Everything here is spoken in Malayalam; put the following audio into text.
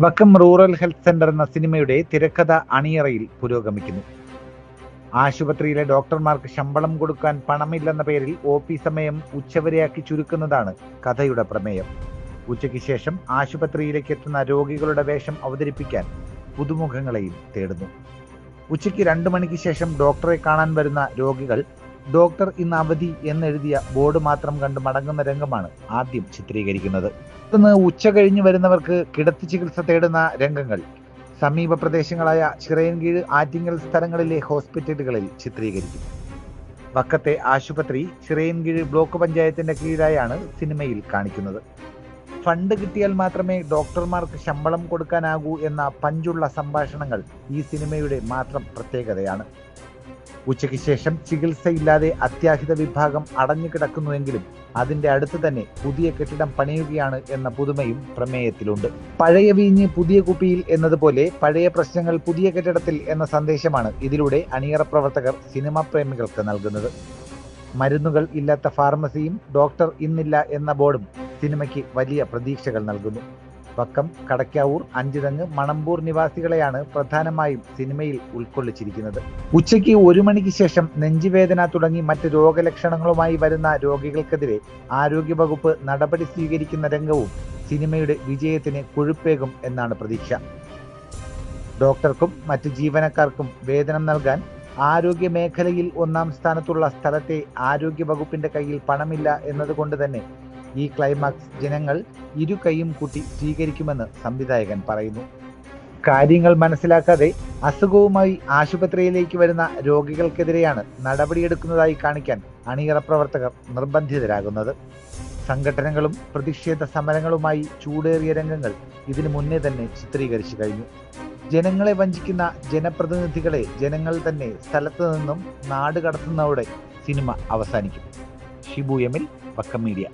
വക്കം റൂറൽ ഹെൽത്ത് സെന്റർ എന്ന സിനിമയുടെ തിരക്കഥ അണിയറയിൽ പുരോഗമിക്കുന്നു. ആശുപത്രിയിലെ ഡോക്ടർമാർക്ക് ശമ്പളം കൊടുക്കാൻ പണമില്ലെന്ന പേരിൽ ഒ പി സമയം ഉച്ചവരെയാക്കി ചുരുക്കുന്നതാണ് കഥയുടെ പ്രമേയം. ഉച്ചയ്ക്ക് ശേഷം ആശുപത്രിയിലേക്ക് എത്തുന്ന രോഗികളുടെ വേഷം അവതരിപ്പിക്കാൻ പുതുമുഖങ്ങളെയും തേടുന്നു. ഉച്ചയ്ക്ക് രണ്ടു മണിക്ക് ശേഷം ഡോക്ടറെ കാണാൻ വരുന്ന രോഗികൾ ഡോക്ടർ ഇന്ന് അവധി എന്നെഴുതിയ ബോർഡ് മാത്രം കണ്ട് മടങ്ങുന്ന രംഗമാണ് ആദ്യം ചിത്രീകരിക്കുന്നത്. ഇന്ന് ഉച്ച കഴിഞ്ഞ് വരുന്നവർക്ക് കിടത്തി ചികിത്സ തേടുന്ന രംഗങ്ങൾ. സമീപ പ്രദേശങ്ങളായ ചിറയൻകീഴ് ആറ്റിങ്ങൽ സ്ഥലങ്ങളിലെ ഹോസ്പിറ്റലുകളിൽ ചിത്രീകരിക്കും. വക്കത്തെ ആശുപത്രി ചിറയൻകീഴ് ബ്ലോക്ക് പഞ്ചായത്തിന്റെ കീഴിലായാണ് സിനിമയിൽ കാണിക്കുന്നത്. ഫണ്ട് കിട്ടിയാൽ മാത്രമേ ഡോക്ടർമാർക്ക് ശമ്പളം കൊടുക്കാനാകൂ എന്ന പഞ്ചുള്ള സംഭാഷണങ്ങൾ ഈ സിനിമയുടെ മാത്രം പ്രത്യേകതയാണ്. ഉച്ചയ്ക്ക് ശേഷം ചികിത്സയില്ലാതെ അത്യാഹിത വിഭാഗം അടഞ്ഞു കിടക്കുന്നുവെങ്കിലും അതിന്റെ അടുത്ത് തന്നെ പുതിയ കെട്ടിടം പണിയുകയാണ് എന്ന പുതുമയും പ്രമേയത്തിലുണ്ട്. പഴയ വീഞ്ഞ് പുതിയ കുപ്പിയിൽ എന്നതുപോലെ പഴയ പ്രശ്നങ്ങൾ പുതിയ കെട്ടിടത്തിൽ എന്ന സന്ദേശമാണ് ഇതിലൂടെ അണിയറ പ്രവർത്തകർ സിനിമാ പ്രേമികൾക്ക് നൽകുന്നത്. മരുന്നുകൾ ഇല്ലാത്ത ഫാർമസിയും ഡോക്ടർ ഇന്നില്ല എന്ന ബോർഡും സിനിമയ്ക്ക് വലിയ പ്രതീക്ഷകൾ നൽകുന്നു. പക്കം കടക്കാവൂർ അഞ്ചുതങ്ങ് മണമ്പൂർ നിവാസികളെയാണ് പ്രധാനമായും സിനിമയിൽ ഉൾക്കൊള്ളിച്ചിരിക്കുന്നത്. ഉച്ചയ്ക്ക് ഒരു മണിക്ക് ശേഷം നെഞ്ചുവേദന തുടങ്ങി മറ്റ് രോഗലക്ഷണങ്ങളുമായി വരുന്ന രോഗികൾക്കെതിരെ ആരോഗ്യവകുപ്പ് നടപടി സ്വീകരിക്കുന്ന രംഗവും സിനിമയുടെ വിജയത്തിന് കൊഴുപ്പേകും എന്നാണ് പ്രതീക്ഷ. ഡോക്ടർക്കും മറ്റ് ജീവനക്കാർക്കും വേതനം നൽകാൻ ആരോഗ്യ മേഖലയിൽ ഒന്നാം സ്ഥാനത്തുള്ള സ്ഥലത്തെ ആരോഗ്യ വകുപ്പിന്റെ കയ്യിൽ പണമില്ല എന്നതുകൊണ്ട് തന്നെ ഈ ക്ലൈമാക്സ് ജനങ്ങൾ ഇരു കൈയും കൂട്ടി സ്വീകരിക്കുമെന്ന് സംവിധായകൻ പറയുന്നു. കാര്യങ്ങൾ മനസ്സിലാക്കാതെ അസുഖവുമായി ആശുപത്രിയിലേക്ക് വരുന്ന രോഗികൾക്കെതിരെയാണ് നടപടിയെടുക്കുന്നതായി കാണിക്കാൻ അണിയറ പ്രവർത്തകർ നിർബന്ധിതരാകുന്നത്. സംഘടനകളും പ്രതിഷേധ സമരങ്ങളുമായി ചൂടേറിയ രംഗങ്ങൾ ഇതിനു മുന്നേ തന്നെ ചിത്രീകരിച്ചു കഴിഞ്ഞു. ജനങ്ങളെ വഞ്ചിക്കുന്ന ജനപ്രതിനിധികളെ ജനങ്ങൾ തന്നെ സ്ഥലത്തു നിന്നും നാട് കടത്തുന്നതോടെ സിനിമ അവസാനിക്കും. Shibu Emil Vakkom media.